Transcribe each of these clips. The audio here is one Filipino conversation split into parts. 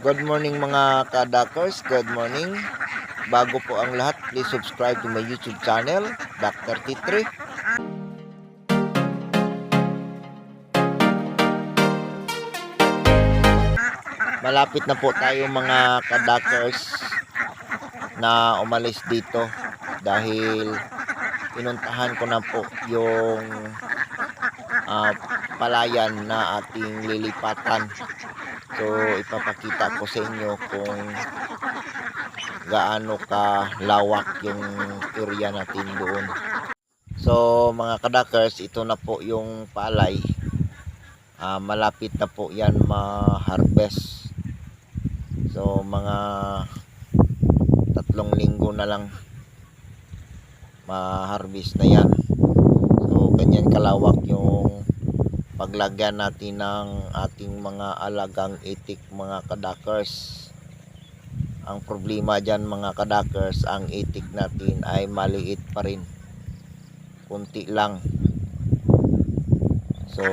Good morning mga kadakers, good morning. Bago po ang lahat, please subscribe to my YouTube channel, Dr. T3. Malapit na po tayo mga kadakers na umalis dito dahil pinuntahan ko na po yung ah, palayan na ating lilipatan. So, ipapakita ko sa inyo kung gaano ka lawak yung area natin doon. So, mga kadakers, ito na po yung palay. Ah, malapit na po yan ma-harvest. So, mga tatlong linggo na lang ma-harvest na yan. So, ganyan kalawak yung paglagyan natin ng ating mga alagang itik mga kadakers. Ang problema dyan mga kadakers ang itik natin ay maliit pa rin. Kunti lang. So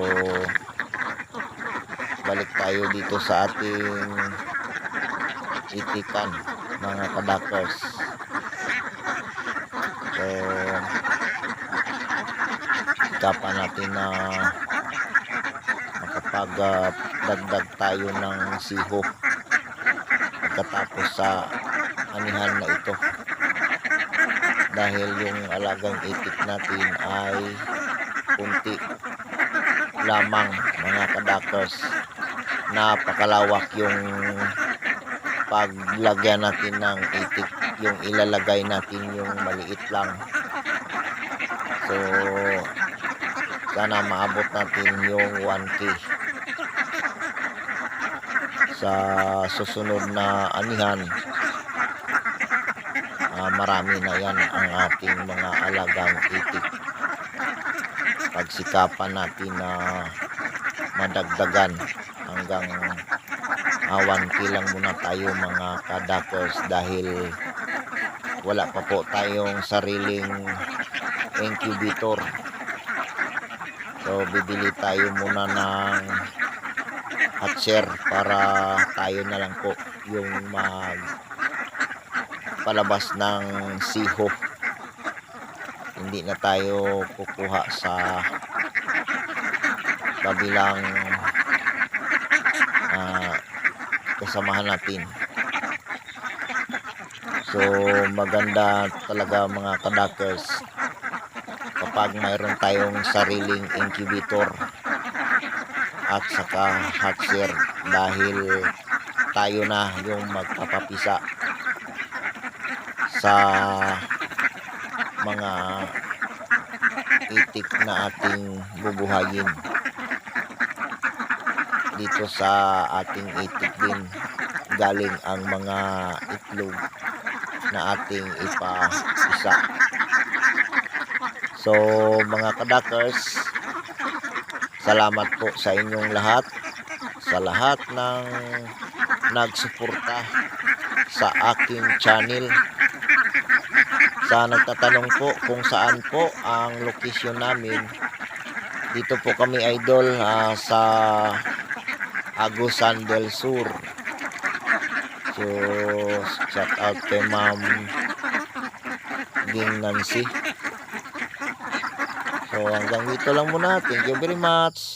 balik tayo dito sa ating itikan mga kadakers. So kapan natin na makapagdagdag tayo ng siho pagkatapos sa anihan na ito. Dahil yung alagang itik natin ay kunti lamang mga kadakers. Napakalawak yung paglagyan natin ng itik yung ilalagay natin yung maliit lang. So sana maabot natin yung 1k sa susunod na anihan. Ah, marami na yan ang ating mga alagang itik. Pagsikapan natin na madagdagan hanggang ah, 1k lang muna tayo mga kadakers dahil wala pa po tayong sariling incubator. So bibili tayo muna ng hatcher para tayo na lang po yung mag palabas ng siho. Hindi na tayo kukuha sa kabilang ah, kasamahan natin. So maganda talaga mga kadakers kapag mayroon tayong sariling incubator at saka hatcher dahil tayo na yung magpapapisa sa mga itik na ating bubuhayin. Dito sa ating itik din galing ang mga itlog na ating ipapisa So mga kadakers, salamat po sa inyong lahat, sa lahat ng nagsuporta sa aking channel. Sa nagtatanong po kung saan po ang location namin, dito po kami idol ah, sa Agusan del Sur. So, shout out kay Ma'am Ging Nancy. So hanggang dito lang muna. Thank you very much.